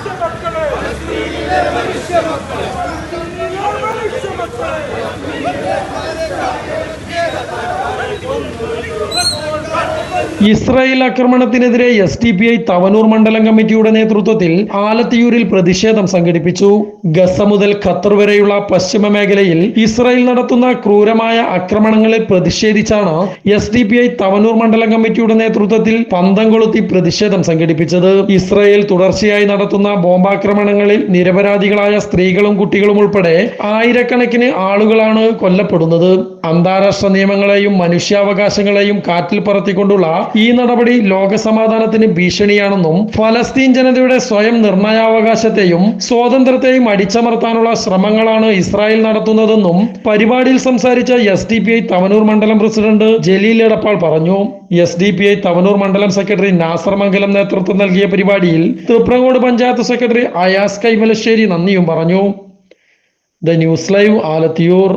রিক্সা বাদ করে পাকিস্তানি নির্মাণ রিক্সা বাদ করে পাকিস্তানি নির্মাণ রিক্সা বাদ করে Israel ആക്രമണത്തിനെതിരെ S T P I Thavanur മണ്ഡലം കമ്മിറ്റിയുടെ നേതൃത്വത്തിൽ ആലത്തിയൂരിൽ പ്രതിഷേധം സംഘടിപ്പിച്ചു. ഗസ മുതൽ ഖത്തർ വരെയുള്ള പശ്ചിമ മേഖലയിൽ ഇസ്രായേൽ നടത്തുന്ന ക്രൂരമായ ആക്രമണങ്ങളിൽ പ്രതിഷേധിച്ചാണ് S D P I Thavanur മണ്ഡലം കമ്മിറ്റിയുടെ നേതൃത്വത്തിൽ പന്തം കൊളുത്തി പ്രതിഷേധം സംഘടിപ്പിച്ചത്. ഇസ്രായേൽ തുടർച്ചയായി നടത്തുന്ന ബോംബാക്രമണങ്ങളിൽ നിരപരാധികളായ സ്ത്രീകളും കുട്ടികളും ഉൾപ്പെടെ ആയിരക്കണക്കിന് ആളുകളാണ് കൊല്ലപ്പെടുന്നത്. അന്താരാഷ്ട്ര നിയമങ്ങളെയും മനുഷ്യാവകാശങ്ങളെയും കാറ്റിൽ പറത്തിക്കൊണ്ടുള്ള ഈ നടപടി ലോകസമാധാനത്തിന് ഭീഷണിയാണെന്നും ഫലസ്തീൻ ജനതയുടെ സ്വയം നിർണയാവകാശത്തെയും സ്വാതന്ത്ര്യത്തെയും അടിച്ചമർത്താനുള്ള ശ്രമങ്ങളാണ് ഇസ്രായേൽ നടത്തുന്നതെന്നും പരിപാടിയിൽ സംസാരിച്ച S D P I Thavanur മണ്ഡലം പ്രസിഡന്റ് ജലീൽ എടപ്പാൾ പറഞ്ഞു. S D P I Thavanur മണ്ഡലം സെക്രട്ടറി നാസർ മംഗലം നേതൃത്വം നൽകിയ പരിപാടിയിൽ തൃപ്രങ്ങോട് പഞ്ചായത്ത് സെക്രട്ടറി അയാസ് കൈമലശ്ശേരി നന്ദിയും പറഞ്ഞു. The news live Alathiyur.